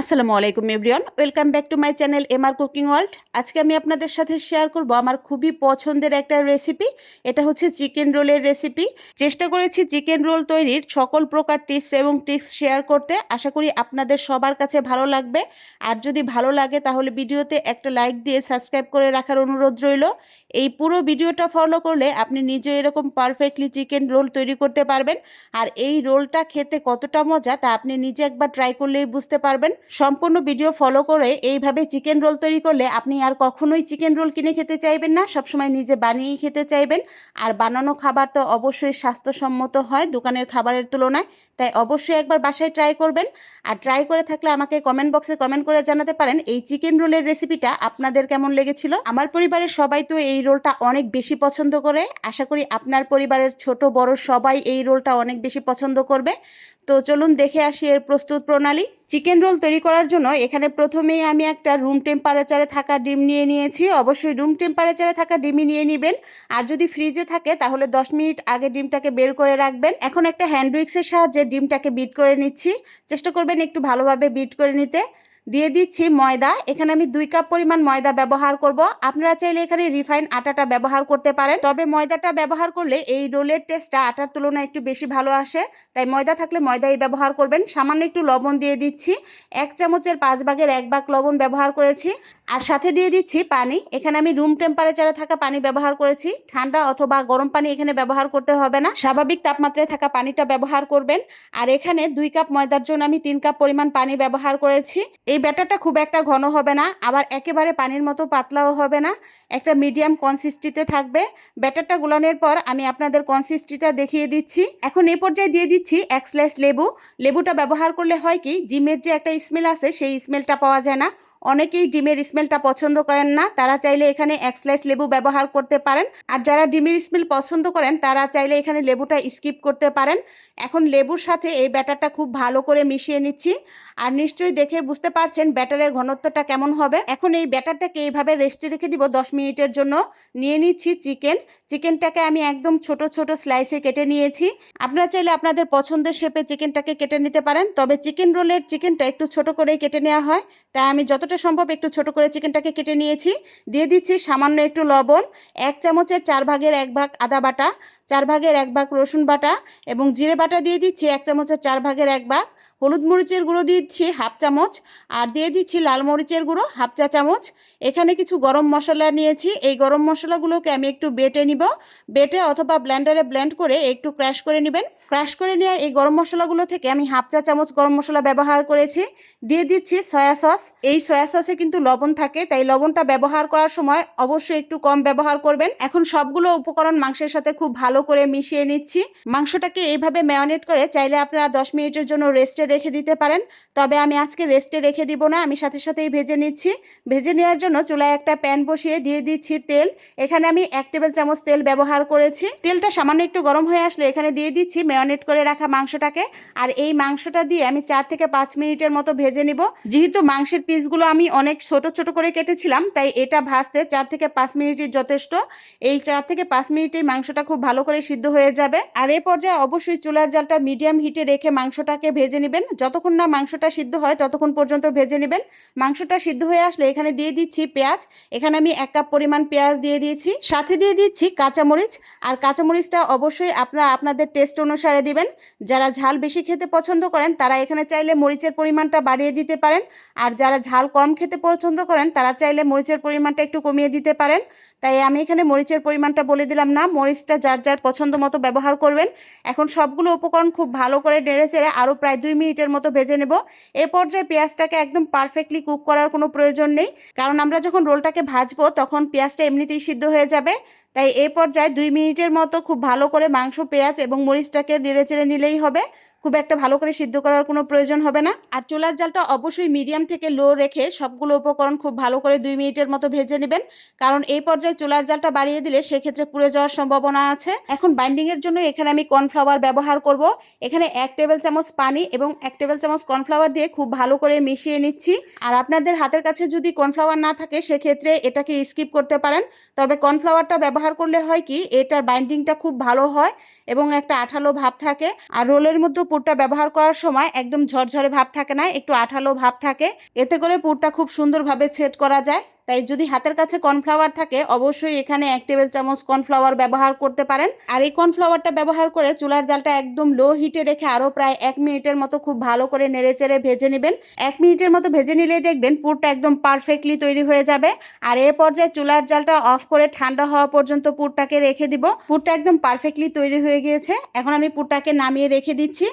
আসসালামু আলাইকুম everyone welcome back to my channel MR cooking world আজকে আমি আপনাদের সাথে শেয়ার করব আমার খুবই পছন্দের একটা রেসিপি এটা হচ্ছে চিকেন রোলের রেসিপি চেষ্টা করেছি চিকেন রোল তৈরির সকল প্রকার টিপস এবং টিপস শেয়ার করতে। আশা করি আপনাদের সবার কাছে ভালো লাগবে। আর যদি ভালো লাগে, তাহলে ভিডিওতে একটা লাইক দিয়ে সাবস্ক্রাইব করে রাখার অনুরোধ রইল। এই পুরো ভিডিওটা ফলো করলে আপনি নিজে এরকম পারফেক্টলি চিকেন রোল তৈরি করতে পারবেন। আর এই রোলটা খেতে কতটা মজা, তা আপনি নিজে একবার ট্রাই করলেই বুঝতে পারবেন। সম্পূর্ণ ভিডিও ফলো করে এইভাবে চিকেন রোল তৈরি করলে আপনি আর কখনোই চিকেন রোল কিনে খেতে চাইবেন না। সবসময় নিজে বানিয়েই খেতে চাইবেন। আর বানানো খাবার তো অবশ্যই স্বাস্থ্যসম্মত হয় দোকানের খাবারের তুলনায়। তাই অবশ্যই একবার বাসায় ট্রাই করবেন। আর ট্রাই করে থাকলে আমাকে কমেন্ট বক্সে কমেন্ট করে জানাতে পারেন এই চিকেন রোলের রেসিপিটা আপনাদের কেমন লেগেছিল। আমার পরিবারের সবাই তো এই রোলটা অনেক বেশি পছন্দ করে। আশা করি আপনার পরিবারের ছোট, বড় সবাই এই রোলটা অনেক বেশি পছন্দ করবে। তো চলুন দেখে আসি এর প্রস্তুত প্রণালী। চিকেন রোল তৈরি করার জন্য এখানে প্রথমেই আমি একটা রুম টেম্পারেচারে থাকা ডিম নিয়ে নিয়েছি। অবশ্যই রুম টেম্পারেচারে থাকা ডিমই নিয়ে নেবেন। আর যদি ফ্রিজে থাকে তাহলে 10 মিনিট আগে ডিমটাকে বের করে রাখবেন। এখন একটা হ্যান্ড উইক্সের সাহায্যে ডিমটাকে বিট করে নিচ্ছি। চেষ্টা করবেন একটু ভালোভাবে বিট করে নিতে। দিয়ে দিচ্ছি ময়দা। এখানে আমি দুই কাপ পরিমাণ ময়দা ব্যবহার করব। আপনারা চাইলে এখানে রিফাইন আটাটা ব্যবহার করতে পারেন। তবে ময়দাটা ব্যবহার করলে এই রোলের টেস্টটা আটার তুলনায় একটু বেশি ভালো আসে। তাই ময়দা থাকলে ময়দাই ব্যবহার করবেন। সামান্য একটু লবণ দিয়ে দিচ্ছি। এক চামচের পাঁচ ভাগের এক ভাগ লবণ ব্যবহার করেছি। আর সাথে দিয়ে দিচ্ছি পানি। এখানে আমি রুম টেম্পারেচারে থাকা পানি ব্যবহার করেছি। ঠান্ডা অথবা গরম পানি এখানে ব্যবহার করতে হবে না। স্বাভাবিক তাপমাত্রায় থাকা পানিটা ব্যবহার করবেন। আর এখানে দুই কাপ ময়দার জন্য আমি তিন কাপ পরিমাণ পানি ব্যবহার করেছি। এই ব্যাটারটা খুব একটা ঘন হবে না, আবার একেবারে পানির মতো পাতলাও হবে না, একটা মিডিয়াম কনসিস্টিতে থাকবে। ব্যাটারটা গুলানোর পর আমি আপনাদের কনসিস্টিটা দেখিয়ে দিচ্ছি। এখন এই পর্যায়ে দিয়ে দিচ্ছি এক স্লাইস লেবু। লেবুটা ব্যবহার করলে হয় কি জিমের যে একটা স্মেল আছে সেই স্মেলটা পাওয়া যায় না। অনেকেই ডিমের স্মেলটা পছন্দ করেন না, তারা চাইলে এখানে এক স্লাইস লেবু ব্যবহার করতে পারেন। আর যারা ডিমের স্মেল পছন্দ করেন, তারা চাইলে এখানে লেবুটা স্কিপ করতে পারেন। এখন লেবুর সাথে এই ব্যাটারটা খুব ভালো করে মিশিয়ে নিচ্ছি। আর নিশ্চয়ই দেখে বুঝতে পারছেন ব্যাটারের ঘনত্বটা কেমন হবে। এখন এই ব্যাটারটাকে এইভাবে রেস্টে রেখে দিব দশ মিনিটের জন্য। নিয়ে নিচ্ছি চিকেন। চিকেনটাকে আমি একদম ছোট ছোট স্লাইসে কেটে নিয়েছি। আপনারা চাইলে আপনাদের পছন্দের শেপে চিকেনটাকে কেটে নিতে পারেন। তবে চিকেন রোলের চিকেনটা একটু ছোট করেই কেটে নেওয়া হয়। তাই আমি যতটা সম্ভব একটু ছোট করে চিকেনটাকে কেটে নিয়েছি। দিয়ে দিচ্ছি সামান্য একটু লবণ, এক চামচের চার ভাগের এক ভাগ আদা বাটা, চার ভাগের এক ভাগ রসুন বাটা এবং জিরে বাটা দিয়ে দিচ্ছি এক চামচের চার ভাগের এক ভাগ। হলুদ মরিচের গুঁড়ো দিচ্ছি হাফ চামচ, আর দিয়ে দিচ্ছি লাল মরিচের গুঁড়ো হাফ চা চামচ। এখানে কিছু গরম মশলা নিয়েছি। এই গরম মশলাগুলোকে আমি একটু বেটে নিব। বেটে অথবা ব্লেন্ডারে ব্লেন্ড করে একটু ক্র্যাশ করে নেবেন। ক্র্যাশ করে নেওয়া এই গরম মশলাগুলো থেকে আমি হাফ চা চামচ গরম মশলা ব্যবহার করেছি। দিয়ে দিচ্ছি সয়া সস। এই সয়া সসে কিন্তু লবণ থাকে, তাই লবণটা ব্যবহার করার সময় অবশ্যই একটু কম ব্যবহার করবেন। এখন সবগুলো উপকরণ মাংসের সাথে খুব ভালো করে মিশিয়ে নিচ্ছি। মাংসটাকে এইভাবে ম্যারিনেট করে চাইলে আপনারা দশ মিনিটের জন্য রেস্টে রেখে দিতে পারেন। তবে আমি আজকে রেস্টে রেখে দিব না। আমি সাথে সাথেই ভেজে নিচ্ছি। ভেজে নেওয়ার জন্য চুলায় একটা প্যান বসিয়ে দিয়ে দিচ্ছি তেল। এখানে আমি এক টেবিল চামচ তেল ব্যবহার করেছি। তেলটা সামান্য একটু গরম হয়ে আসলে এখানে দিয়ে দিচ্ছি ম্যারিনেট করে রাখা মাংসটাকে। আর এই মাংসটা দিয়ে আমি চার থেকে পাঁচ মিনিটের মতো ভেজে নিব। যেহেতু মাংসের পিসগুলো আমি অনেক ছোট ছোট করে কেটেছিলাম, তাই এটা ভাজতে চার থেকে পাঁচ মিনিটই যথেষ্ট। এই চার থেকে পাঁচ মিনিটেই মাংসটা খুব ভালো করে সিদ্ধ হয়ে যাবে। আর এ পর্যায়ে অবশ্যই চুলার জালটা মিডিয়াম হিটে রেখে মাংসটাকে ভেজে নেবেন। যতক্ষণ না মাংসটা সিদ্ধ হয় ততক্ষণ পর্যন্ত ভেজে নেবেন। মাংসটা সিদ্ধ হয়ে আসলে এখানে দিয়ে দিচ্ছি পেঁয়াজ। এখানে আমি এক কাপ পরিমাণ পেঁয়াজ দিয়ে দিয়েছি। সাথে দিয়ে দিচ্ছি কাঁচামরিচ। আর কাঁচামরিচটা অবশ্যই আপনারা আপনাদের টেস্ট অনুসারে দিবেন। যারা ঝাল বেশি খেতে পছন্দ করেন তারা এখানে চাইলে মরিচের পরিমাণটা বাড়িয়ে দিতে পারেন। আর যারা ঝাল কম খেতে পছন্দ করেন তারা চাইলে মরিচের পরিমাণটা একটু কমিয়ে দিতে পারেন। তাই আমি এখানে মরিচের পরিমাণটা বলে দিলাম না। মরিচটা যার যার পছন্দ মতো ব্যবহার করবেন। এখন সবগুলো উপকরণ খুব ভালো করে নেড়ে চেড়ে আরও প্রায় দুই মিনিটের মতো ভেজে নেব। এ পর্যায়ে পেঁয়াজটাকে একদম পারফেক্টলি কুক করার কোনো প্রয়োজন নেই। কারণ আমরা যখন রোলটাকে ভাজবো তখন পেঁয়াজটা এমনিতেই সিদ্ধ হয়ে যাবে। তাই এ পর্যায়ে দুই মিনিটের মতো খুব ভালো করে মাংস, পেঁয়াজ এবং মরিচটাকে নেড়ে চেড়ে নিলেই হবে। খুব একটা ভালো করে সিদ্ধ করার কোনো প্রয়োজন হবে না। আর চুলার জালটা অবশ্যই মিডিয়াম থেকে লো রেখে সবগুলো উপকরণ খুব ভালো করে দুই মিনিটের মতো ভেজে নেবেন। কারণ এই পর্যায়ে চুলার জালটা বাড়িয়ে দিলে সেক্ষেত্রে পুড়ে যাওয়ার সম্ভাবনা আছে। এখন বাইন্ডিংয়ের জন্য এখানে আমি কর্নফ্লাওয়ার ব্যবহার করব। এখানে এক টেবিল চামচ পানি এবং এক টেবিল চামচ কর্নফ্লাওয়ার দিয়ে খুব ভালো করে মিশিয়ে নিচ্ছি। আর আপনাদের হাতের কাছে যদি কর্নফ্লাওয়ার না থাকে সেক্ষেত্রে এটাকে স্কিপ করতে পারেন। তবে কর্নফ্লাওয়ারটা ব্যবহার করলে হয় কি, এটার বাইন্ডিংটা খুব ভালো হয়। এবং একটা আঠালো ভাব থাকে। আর রোলের মধ্যে পুরটা ব্যবহার করার সময় একদম ঝরঝরে ভাব থাকে না, একটু আঠালো ভাব থাকে। এতে করে পুরটা খুব সুন্দরভাবে সেট করা যায়। তাই যদি হাতের কাছে কর্নফ্লাওয়ার থাকে, অবশ্যই এখানে এক টেবিল চামচ কর্নফ্লাওয়ার ব্যবহার করতে পারেন। আর এই কর্নফ্লাওয়ারটা ব্যবহার করে চুলার জালটা একদম লো হিটে রেখে আরও প্রায় এক মিনিটের মতো খুব ভালো করে নেড়ে চেড়ে ভেজে নেবেন। এক মিনিটের মতো ভেজে নিলেই দেখবেন পুরটা একদম পারফেক্টলি তৈরি হয়ে যাবে। আর এ পর্যায়ে চুলার জালটা অফ করে ঠান্ডা হওয়া পর্যন্ত পুরটাকে রেখে দিব। পুরটা একদম পারফেক্টলি তৈরি হয়ে গিয়েছে। এখন আমি পুরটাকে নামিয়ে রেখে দিচ্ছি।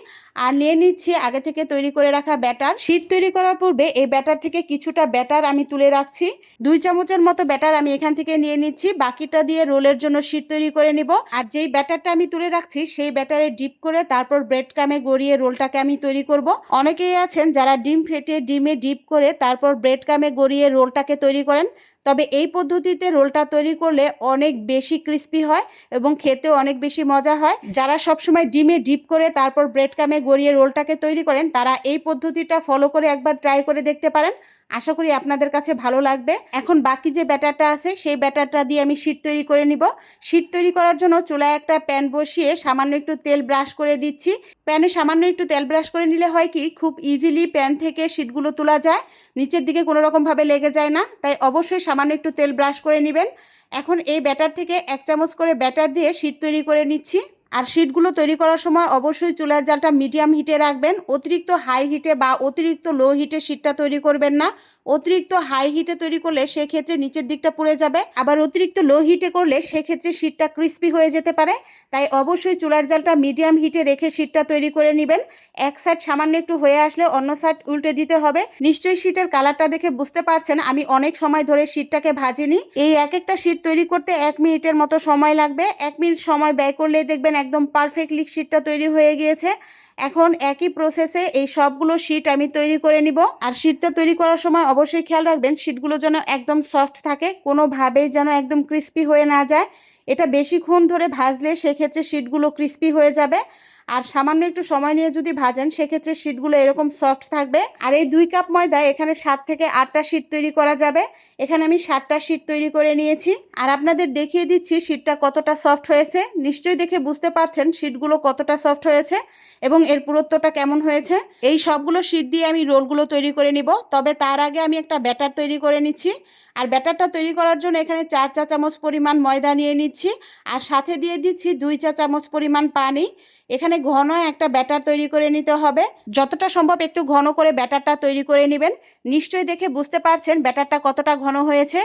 আর নিয়ে নিচ্ছি আগে থেকে তৈরি করে রাখা ব্যাটার। শীট তৈরি করার পূর্বে এই ব্যাটার থেকে কিছুটা ব্যাটার আমি তুলে রাখছি। দুই চামচের মতো ব্যাটার আমি এখান থেকে নিয়ে নিচ্ছি। বাকিটা দিয়ে রোলের জন্য শীট তৈরি করে নিব। আর যেই ব্যাটারটা আমি তুলে রাখছি, সেই ব্যাটারে ডিপ করে তারপর ব্রেড কামে গড়িয়ে রোলটাকে আমি তৈরি করব। অনেকেই আছেন যারা ডিম ফেটে ডিমে ডিপ করে তারপর ব্রেড কামে গড়িয়ে রোলটাকে তৈরি করেন। তবে এই পদ্ধতিতে রোলটা তৈরি করলে অনেক বেশি ক্রিস্পি হয় এবং খেতেও অনেক বেশি মজা হয়। যারা সবসময় ডিমে ডিপ করে তারপর ব্রেড কামে গড়িয়ে রোলটাকে তৈরি করেন, তারা এই পদ্ধতিটা ফলো করে একবার ট্রাই করে দেখতে পারেন। আশা করি আপনাদের কাছে ভালো লাগবে। এখন বাকি যে ব্যাটারটা আছে, সেই ব্যাটারটা দিয়ে আমি শীট তৈরি করে নিব। শীট তৈরি করার জন্য চুলায় একটা প্যান বসিয়ে সামান্য একটু তেল ব্রাশ করে দিচ্ছি। প্যানে সামান্য একটু তেল ব্রাশ করে নিলে হয় কি, খুব ইজিলি প্যান থেকে শীটগুলো তোলা যায়। নিচের দিকে কোনো রকমভাবে লেগে যায় না, তাই অবশ্যই সামান্য একটু তেল ব্রাশ করে নেবেন। এখন এই ব্যাটার থেকে এক চামচ করে ব্যাটার দিয়ে শীট তৈরি করে নিচ্ছি। আর শীটগুলো তৈরি করার সময় অবশ্যই চুলার জালটা মিডিয়াম হিটে রাখবেন। অতিরিক্ত হাই হিটে বা অতিরিক্ত লো হিটে শীটটা তৈরি করবেন না। অতিরিক্ত হাই হিটে তৈরি করলে সেক্ষেত্রে নিচের দিকটা পুড়ে যাবে। আবার অতিরিক্ত লো হিটে করলে সেক্ষেত্রে শীটটা ক্রিস্পি হয়ে যেতে পারে। তাই অবশ্যই চুলার জালটা মিডিয়াম হিটে রেখে শীটটা তৈরি করে নেবেন। এক সাইড সামান্য একটু হয়ে আসলে অন্য সাইড উল্টে দিতে হবে। নিশ্চয়ই শীটের কালারটা দেখে বুঝতে পারছেন, আমি অনেক সময় ধরে শীটটাকে ভাজিনি। এই এক একটা শীট তৈরি করতে এক মিনিটের মতো সময় লাগবে। এক মিনিট সময় ব্যয় করলেই দেখবেন একদম পারফেক্টলি শীটটা তৈরি হয়ে গিয়েছে। এখন একই প্রসেসে এই সবগুলো শিট আমি তৈরি করে নিব। আর শিটটা তৈরি করার সময় অবশ্যই খেয়াল রাখবেন শিটগুলো যেন একদম সফট থাকে, কোনোভাবেই যেন একদম ক্রিস্পি হয়ে না যায়। এটা বেশিক্ষণ ধরে ভাজলে সেক্ষেত্রে শিটগুলো ক্রিস্পি হয়ে যাবে। আর সামান্য একটু সময় নিয়ে যদি ভাজেন, সেক্ষেত্রে শিটগুলো এরকম সফট থাকবে। আর এই দুই কাপ ময়দা এখানে সাত থেকে আটটা শিট তৈরি করা যাবে। এখানে আমি সাতটা শিট তৈরি করে নিয়েছি। আর আপনাদের দেখিয়ে দিচ্ছি শিটটা কতটা সফট হয়েছে। নিশ্চয়ই দেখে বুঝতে পারছেন শিটগুলো কতটা সফট হয়েছে এবং এর পুরুত্বটা কেমন হয়েছে। এই সবগুলো শিট দিয়ে আমি রোলগুলো তৈরি করে নিব। তবে তার আগে আমি একটা ব্যাটার তৈরি করে নিচ্ছি। আর ব্যাটারটা তৈরি করার জন্য এখানে চার চা চামচ পরিমাণ ময়দা নিয়ে নিচ্ছি। আর সাথে দিয়ে দিচ্ছি দুই চা চামচ পরিমাণ পানি। এখানে ঘন একটা ব্যাটার তৈরি করে নিতে হবে। যতটা সম্ভব একটু ঘন করে ব্যাটারটা তৈরি করে নেবেন। নিশ্চয়ই দেখে বুঝতে পারছেন ব্যাটারটা কতটা ঘন হয়েছে।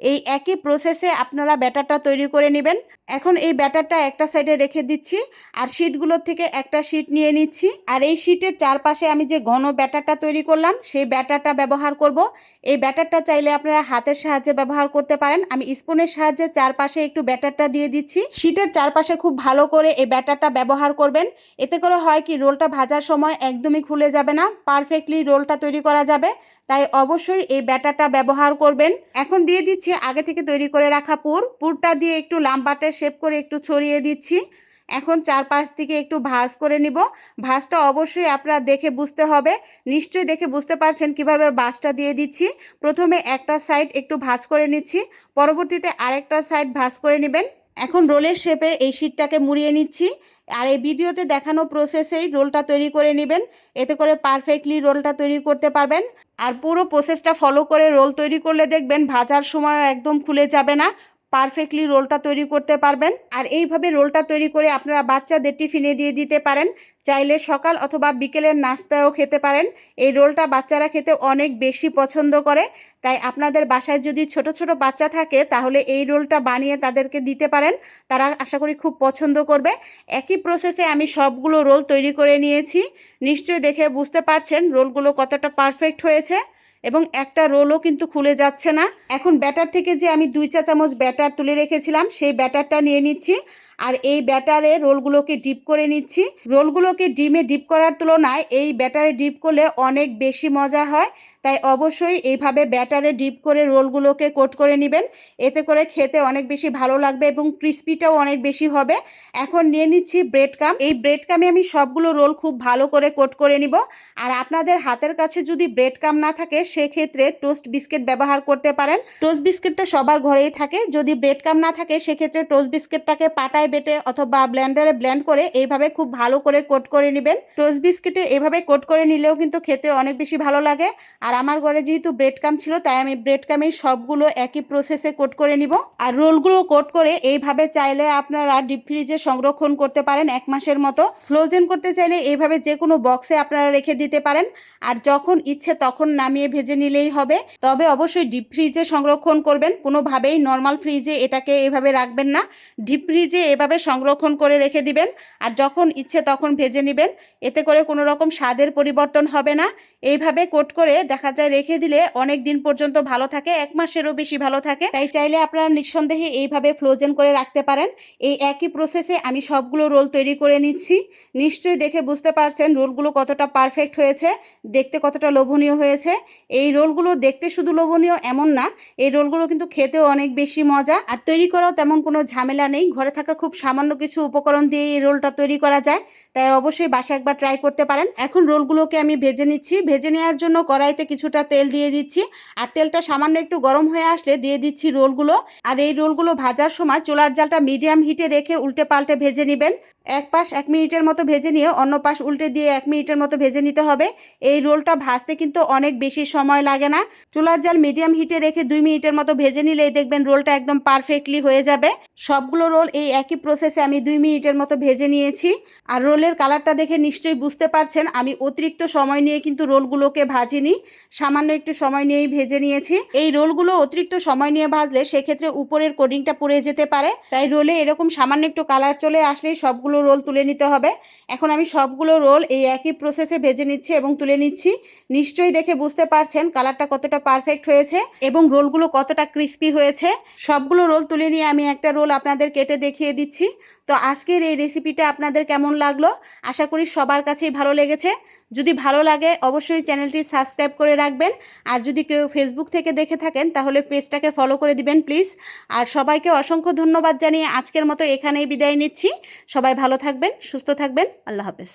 এই একই প্রসেসে আপনারা ব্যাটারটা তৈরি করে নেবেন। এখন এই ব্যাটারটা একটা সাইডে রেখে দিচ্ছি, আর শিটগুলোর থেকে একটা শিট নিয়ে নিচ্ছি। আর এই শিটের চারপাশে আমি যে ঘন ব্যাটারটা তৈরি করলাম, সেই ব্যাটারটা ব্যবহার করব। এই ব্যাটারটা চাইলে আপনারা হাতের সাহায্যে ব্যবহার করতে পারেন। আমি স্পুনের সাহায্যে চারপাশে একটু ব্যাটারটা দিয়ে দিচ্ছি। শিটের চারপাশে খুব ভালো করে এই ব্যাটারটা ব্যবহার করবেন। এতে করে হয় কি, রোলটা ভাজার সময় একদমই খুলে যাবে না পারফেক্টলি রোলটা তৈরি করা যাবে। তাই অবশ্যই এই ব্যাটারটা ব্যবহার করবেন। এখন দিয়ে দিচ্ছি আগে থেকে তৈরি করে রাখা পুর। পুরটা দিয়ে একটু লাম্বাটে শেপ করে একটু ছড়িয়ে দিচ্ছি। এখন চারপাশ থেকে একটু ভাজ করে নিব। ভাজটা অবশ্যই আপনারা দেখে বুঝতে হবে। নিশ্চয়ই দেখে বুঝতে পারছেন কীভাবে ভাজটা দিয়ে দিচ্ছি। প্রথমে একটা সাইড একটু ভাজ করে নিচ্ছি। পরবর্তীতে আরেকটা সাইড ভাজ করে নেবেন। এখন রোলের শেপে এই শীটটাকে মুড়িয়ে নিচ্ছি। আর এই ভিডিওতে দেখানো প্রসেসেই রোলটা তৈরি করে নেবেন। এতে করে পারফেক্টলি রোলটা তৈরি করতে পারবেন। আর পুরো প্রসেসটা ফলো করে রোল তৈরি করলে দেখবেন ভাজার সময় একদম খুলে যাবে না। পারফেক্টলি রোলটা তৈরি করতে পারবেন। আর এইভাবে রোলটা তৈরি করে আপনারা বাচ্চাদের টিফিনে দিয়ে দিতে পারেন। চাইলে সকাল অথবা বিকেলের নাস্তাও খেতে পারেন। এই রোলটা বাচ্চারা খেতে অনেক বেশি পছন্দ করে। তাই আপনাদের বাসায় যদি ছোট ছোট বাচ্চা থাকে, তাহলে এই রোলটা বানিয়ে তাদেরকে দিতে পারেন। তারা আশা করি খুব পছন্দ করবে। একই প্রসেসে আমি সবগুলো রোল তৈরি করে নিয়েছি। নিশ্চয়ই দেখে বুঝতে পারছেন রোলগুলো কতটা পারফেক্ট হয়েছে। এবং একটা রোলও কিন্তু খুলে যাচ্ছে না। এখন ব্যাটার থেকে যে আমি দুই চা চামচ ব্যাটার তুলে রেখেছিলাম, সেই ব্যাটারটা নিয়ে নিচ্ছি। আর এই ব্যাটারে রোলগুলোকে ডিপ করে নিচ্ছি। রোলগুলোকে ডিমে ডিপ করার তুলনায় এই ব্যাটারে ডিপ করলে অনেক বেশি মজা হয়। তাই অবশ্যই এইভাবে ব্যাটারে ডিপ করে রোলগুলোকে কোট করে নেবেন। এতে করে খেতে অনেক বেশি ভালো লাগবে এবং ক্রিস্পিটাও অনেক বেশি হবে। এখন নিয়ে নিচ্ছি ব্রেড কাম। এই ব্রেড কামে আমি সবগুলো রোল খুব ভালো করে কোট করে নিব। আর আপনাদের হাতের কাছে যদি ব্রেড কাম না থাকে, সেক্ষেত্রে টোস্ট বিস্কিট ব্যবহার করতে পারেন। টোস্ট বিস্কিটটা সবার ঘরেই থাকে। যদি ব্রেড কাম না থাকে, সেক্ষেত্রে টোস্ট বিস্কিটটাকে পাটায় শিলনোড়ায় বেটে অথবা ব্লেন্ডারে ব্লেন্ড করে এইভাবে খুব ভালো করে কোট করে নেবেন। টোস্ট বিস্কিটে এভাবে কোট করে নিলেও কিন্তু খেতে অনেক বেশি ভালো লাগে। আর আমার ঘরে যেহেতু ব্রেড কাম ছিল, তাই আমি ব্রেড কামেই সবগুলো একই প্রসেসে কোট করে নিব। আর রোলগুলো কোট করে এইভাবে চাইলে আপনারা ডিপ ফ্রিজে সংরক্ষণ করতে পারেন এক মাসের মতো। ফ্রোজেন করতে চাইলে এইভাবে যে কোনো বক্সে আপনারা রেখে দিতে পারেন। আর যখন ইচ্ছে তখন নামিয়ে ভেজে নিলেই হবে। তবে অবশ্যই ডিপ ফ্রিজে সংরক্ষণ করবেন। কোনোভাবেই নর্মাল ফ্রিজে এটাকে এভাবে রাখবেন না। ডিপ ফ্রিজে এভাবে সংরক্ষণ করে রেখে দিবেন। আর যখন ইচ্ছে তখন ভেজে নেবেন। এতে করে কোনো রকম স্বাদের পরিবর্তন হবে না। এইভাবে কোট করে দেখা যায় রেখে দিলে অনেক দিন পর্যন্ত ভালো থাকে, এক মাসেরও বেশি ভালো থাকে। তাই চাইলে আপনারা নিঃসন্দেহে এইভাবে ফ্রোজেন করে রাখতে পারেন। এই একই প্রসেসে আমি সবগুলো রোল তৈরি করে নিচ্ছি। নিশ্চয়ই দেখে বুঝতে পারছেন রোলগুলো কতটা পারফেক্ট হয়েছে, দেখতে কতটা লোভনীয় হয়েছে। এই রোলগুলো দেখতে শুধু লোভনীয় এমন না, এই রোলগুলো কিন্তু খেতেও অনেক বেশি মজা। আর তৈরি করাও তেমন কোনো ঝামেলা নেই, ঘরে থাকা খুব সামান্য কিছু উপকরণ দিয়ে এই রোলটা তৈরি করা যায়। তাই অবশ্যই বাসা একবার ট্রাই করতে পারেন। এখন রোলগুলোকে আমি ভেজে নিচ্ছি। ভেজে নেওয়ার জন্য কড়াইতে কিছুটা তেল দিয়ে দিচ্ছি। আর তেলটা সামান্য একটু গরম হয়ে আসলে দিয়ে দিচ্ছি রোলগুলো। আর এই রোলগুলো ভাজার সময় চুলার জালটা মিডিয়াম হিটে রেখে উল্টে পাল্টে ভেজে নেবেন। এক পাশ এক মিনিটের মতো ভেজে নিয়ে অন্য পাশ উল্টে দিয়ে এক মিনিটের মতো ভেজে নিতে হবে। এই রোলটা ভাজতে কিন্তু অনেক বেশি সময় লাগে না। চুলার জাল মিডিয়াম হিটে রেখে দুই মিনিটের মতো ভেজে নিলেই দেখবেন রোলটা একদম পারফেক্টলি হয়ে যাবে। সবগুলো রোল এই একই প্রসেসে আমি দুই মিনিটের মতো ভেজে নিয়েছি। আর রোলের কালারটা দেখে নিশ্চয়ই বুঝতে পারছেন, আমি অতিরিক্ত সময় নিয়ে কিন্তু রোলগুলোকে ভাজিনি। সামান্য একটু সময় নিয়েই ভেজে নিয়েছি। এই রোলগুলো অতিরিক্ত সময় নিয়ে ভাজলে সেক্ষেত্রে উপরের কোডিংটা পড়ে যেতে পারে। তাই রোলে এরকম সামান্য একটু কালার চলে আসলেই সবগুলো রোল তুলে নিতে হবে। এখন আমি সবগুলো রোল এই একই প্রসেসে ভেজে নিচ্ছি এবং তুলে নিচ্ছি। নিশ্চয়ই দেখে বুঝতে পারছেন কালারটা কতটা পারফেক্ট হয়েছে এবং রোলগুলো কতটা ক্রিস্পি হয়েছে। সবগুলো রোল তুলে নিয়ে আমি একটা রোল আপনাদের কেটে দেখিয়ে দিচ্ছি। তো আজকের এই রেসিপিটা আপনাদের কেমন লাগল? আশা করি সবার কাছেই ভালো লেগেছে। যদি ভালো লাগে, অবশ্যই চ্যানেলটি সাবস্ক্রাইব করে রাখবেন। আর যদি কেউ ফেসবুক থেকে দেখে থাকেন, তাহলে পেজটাকে ফলো করে দিবেন প্লিজ আর সবাইকে অসংখ্য ধন্যবাদ জানিয়ে আজকের মতো এখানেই বিদায় নিচ্ছি। সবাই ভালো থাকবেন, সুস্থ থাকবেন। আল্লাহ হাফেজ।